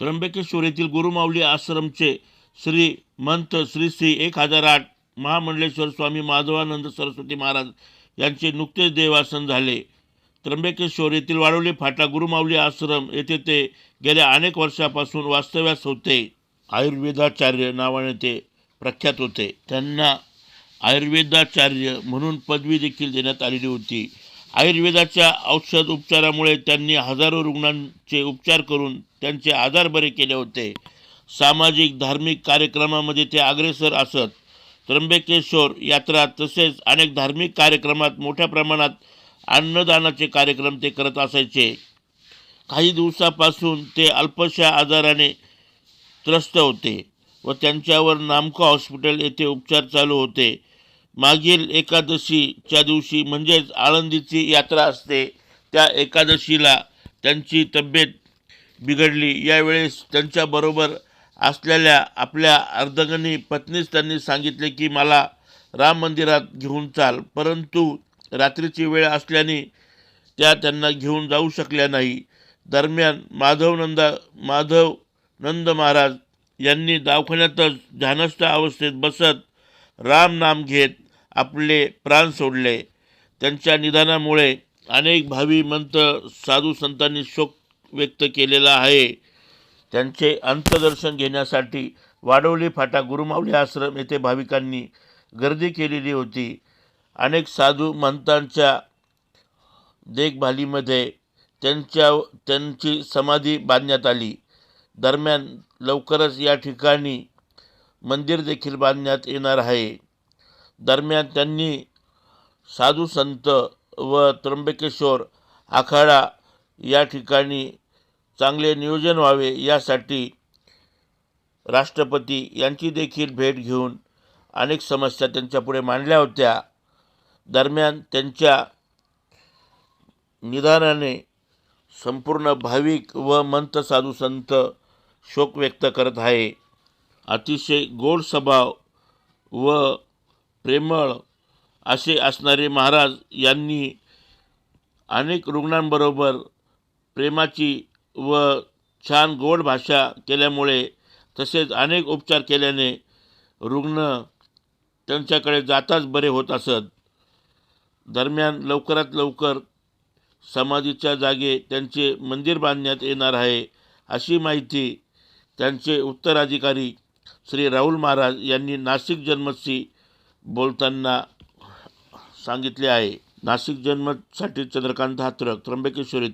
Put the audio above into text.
त्र्यंबकेश्वर येथील गुरुमाऊली आश्रमचे श्री मंत श्री श्री एक हजार आठ महामंडलेश्वर स्वामी माधवानंद सरस्वती महाराज यांचे नुकतेच देवासन झाले. त्र्यंबकेश्वर येथील वाडवली फाटा गुरुमाऊली आश्रम येथे ते गेल्या अनेक वर्षापासून वास्तव्यास होते. आयुर्वेदाचार्य नावाने ते प्रख्यात होते. त्यांना आयुर्वेदाचार्य म्हणून पदवी देखील देण्यात आलेली होती. आयुर्वेदाच्या औषध उपचारामुळे त्यांनी हजारो रुग्णांचे उपचार करून त्यांचे आजार बरे केले होते. सामाजिक धार्मिक कार्यक्रमामध्ये ते अग्रेसर असत. त्र्यंबकेश्वर यात्रा तसेच अनेक धार्मिक कार्यक्रमात मोठ्या प्रमाणात अन्नदानाचे कार्यक्रम ते करत असायचे. काही दिवसापासून ते अल्पशा आजाराने त्रस्त होते व त्यांच्यावर नामको हॉस्पिटल येथे उपचार चालू होते. मागील एकादशीच्या दिवशी म्हणजेच आळंदीची यात्रा असते त्या एकादशीला त्यांची तब्येत बिघडली. यावेळेस त्यांच्याबरोबर असलेल्या आपल्या अर्धगणी पत्नीस त्यांनी सांगितले की मला राम मंदिरात घेऊन चाल परंतु रात्रीची वेळ असल्याने त्या त्यांना घेऊन जाऊ शकल्या नाही. दरम्यान माधवनंदा माधव नंद महाराज यांनी दवाखान्यातच ध्यानस्थ अवस्थेत बसत राम नाम घेत आपले प्राण सोडले. त्यांच्या निधनामुळे अनेक भावी मंत साधू संतांनी शोक व्यक्त केलेला आहे. त्यांचे अंतदर्शन घेण्यासाठी वाडवली फाटा गुरुमावली आश्रम येथे भाविकांनी गर्दी केलेली होती. अनेक साधू महंतांच्या देखभालीमध्ये त्यांच्या त्यांची समाधी बांधण्यात आली. दरम्यान लवकरच या ठिकाणी मंदिर देखील बांधण्यात येणार आहे. दरम्यान त्यांनी साधू संत व त्र्यंबकेश्वर आखाडा या ठिकाणी चांगले नियोजन व्हावे यासाठी राष्ट्रपती यांची देखील भेट घेऊन अनेक समस्या त्यांच्यापुढे मांडल्या होत्या. दरम्यान त्यांच्या निधानाने संपूर्ण भाविक व मंत साधू संत शोक व्यक्त करत आहे. अतिशय गोड स्वभाव व प्रेमळ असे असणारे महाराज यांनी अनेक रुग्णांबरोबर प्रेमाची व छान गोड भाषा केल्यामुळे तसेच अनेक उपचार केल्याने रुग्ण त्यांच्याकडे जाताच बरे होत असत. दरम्यान लवकरात लवकर समाधीच्या जागे त्यांचे मंदिर बांधण्यात येणार आहे अशी माहिती त्यांचे उत्तराधिकारी श्री राहुल महाराज यांनी नाशिक जन्मसी बोलताना सांगितले आहे नाशिक जन्मसाठी चंद्रकांत हात्रक त्र्यंबकेश्वरी